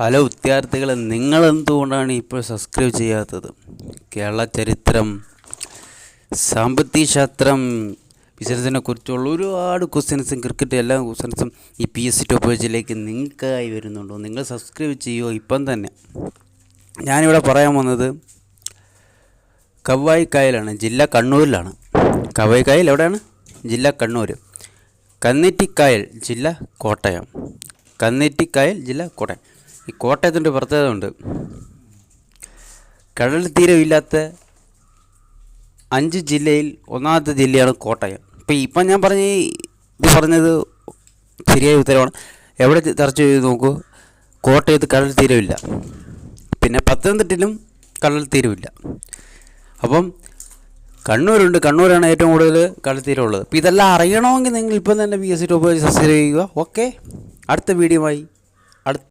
Hello വിദ്യാർത്ഥികളെ നിങ്ങൾ എന്തുകൊണ്ടാണ് ഇപ്പോൾ സബ്സ്ക്രൈബ് ചെയ്യാത്തത്? കേരള ചരിത്രം സാമ്പത്തിക ശാസ്ത്രം ബിസിനസ്സിനെ കുറിച്ചുള്ള ഒരുപാട് ക്വസ്റ്റ്യൻസും ക്രിക്കറ്റ് എല്ലാ ക്വസ്റ്റ്യൻസും ഈ പി എസ് സി ടോപ്പ് നിങ്ങൾക്കായി വരുന്നുണ്ടോ. നിങ്ങൾ സബ്സ്ക്രൈബ് ചെയ്യുമോ ഇപ്പം തന്നെ. ഞാനിവിടെ പറയാൻ വന്നത് കവ്വായി കായലാണ് ജില്ല കണ്ണൂരിലാണ്. കവ്വായിക്കായൽ എവിടെയാണ്? ജില്ല കണ്ണൂർ കന്നിറ്റിക്കായൽ ജില്ല കോട്ടയം. കന്നിറ്റിക്കായൽ ജില്ല കോട്ടയം. ഈ കോട്ടയത്തിന്റെ പ്രത്യേകത ഉണ്ട് കടൽ തീരമില്ലാത്ത അഞ്ച് ജില്ലയിൽ ഒന്നാമത്തെ ജില്ലയാണ് കോട്ടയം. ഇപ്പം ഇപ്പം ഞാൻ പറഞ്ഞ ഇത് പറഞ്ഞത് ശരിയായ ഉത്തരവാണ്. എവിടെ ചർച്ച ചെയ്ത് നോക്കൂ. കോട്ടയത്ത് കടൽ തീരമില്ല. പിന്നെ പത്തനംതിട്ടയിലും കടൽ തീരമില്ല. അപ്പം കണ്ണൂരുണ്ട്. കണ്ണൂരാണ് ഏറ്റവും കൂടുതൽ കടൽ തീരമുള്ളത്. അപ്പോൾ ഇതെല്ലാം അറിയണമെങ്കിൽ നിങ്ങൾ ഇപ്പം തന്നെ P S C top subscribe ചെയ്യുക. ഓക്കെ അടുത്ത വീഡിയോയുമായി